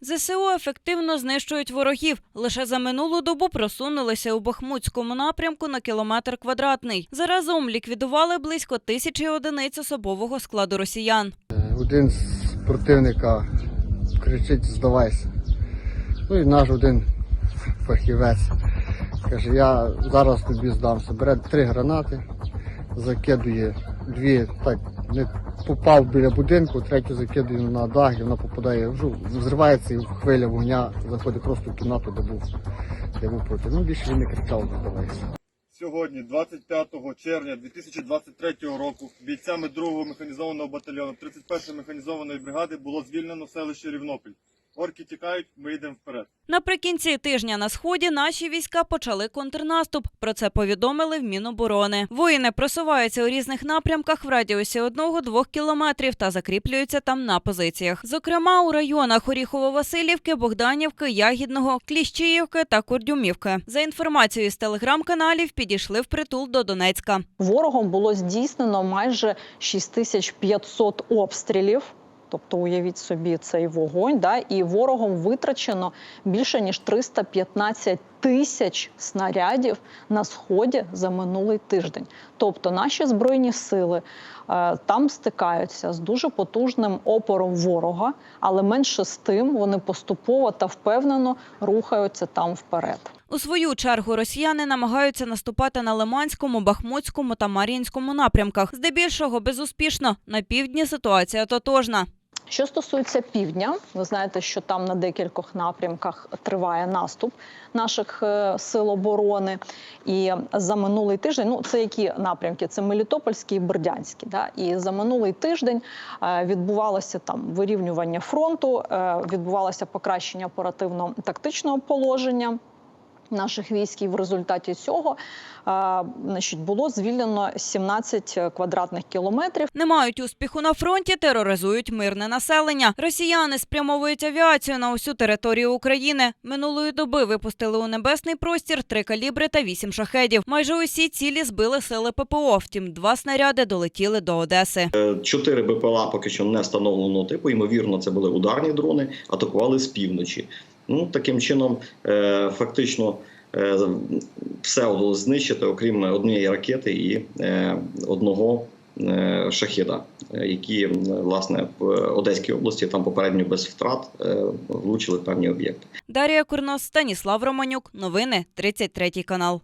ЗСУ ефективно знищують ворогів. Лише за минулу добу просунулися у Бахмутському напрямку на кілометр квадратний. Заразом ліквідували близько тисячі одиниць особового складу росіян. Один з противника кричить здавайся. Ну і наш один фахівець каже, я зараз тобі здамся. Бере три гранати, закидує дві, так не попав біля будинку, третю закидує на дах, і вона попадає, ну, взривається і хвиля вогня заходить просто в кімнату, де був, де був проти. Ну більше він не кричав, здавайся. Сьогодні, 25 червня 2023 року, бійцями 2-го механізованого батальйону 31-ї механізованої бригади було звільнено селище Рівнопіль. Орки тікають, ми йдемо вперед. Наприкінці тижня на сході наші війська почали контрнаступ. Про це повідомили в Міноборони. Воїни просуваються у різних напрямках в радіусі одного-двох кілометрів та закріплюються там на позиціях. Зокрема, у районах Оріхово-Василівки, Богданівки, Ягідного, Кліщіївки та Курдюмівки. За інформацією з телеграм-каналів, підійшли впритул до Донецька. Ворогом було здійснено майже 6500 обстрілів. Тобто, уявіть собі цей вогонь, да, і ворогом витрачено більше ніж 315 тисяч снарядів на сході за минулий тиждень. Тобто, наші збройні сили е, там стикаються з дуже потужним опором ворога, але менше з тим вони поступово та впевнено рухаються там вперед. У свою чергу росіяни намагаються наступати на Лиманському, Бахмутському та Мар'їнському напрямках. Здебільшого безуспішно. На півдні ситуація тотожна. Що стосується півдня, ви знаєте, що там на декількох напрямках триває наступ наших е, сил оборони. І за минулий тиждень, ну це які напрямки? Це Мелітопольський і Бердянський. Да? І за минулий тиждень е, відбувалося там вирівнювання фронту, е, відбувалося покращення оперативно-тактичного положення. Наших військ і в результаті цього е, значить, було звільнено 17 квадратних кілометрів. Не мають успіху на фронті, тероризують мирне населення. Росіяни спрямовують авіацію на усю територію України. Минулої доби випустили у небесний простір три калібри та вісім шахедів. Майже усі цілі збили сили ППО. Втім, два снаряди долетіли до Одеси. Чотири БПЛА поки що не встановленого типу. Ймовірно, це були ударні дрони, атакували з півночі. Ну таким чином, е, фактично. е, Все вдалося знищити, окрім однієї ракети і е, одного шахіда, які власне в Одеській області там попередньо без втрат влучили певні об'єкти. Дарія Курнос, Станіслав Романюк. Новини 33 канал.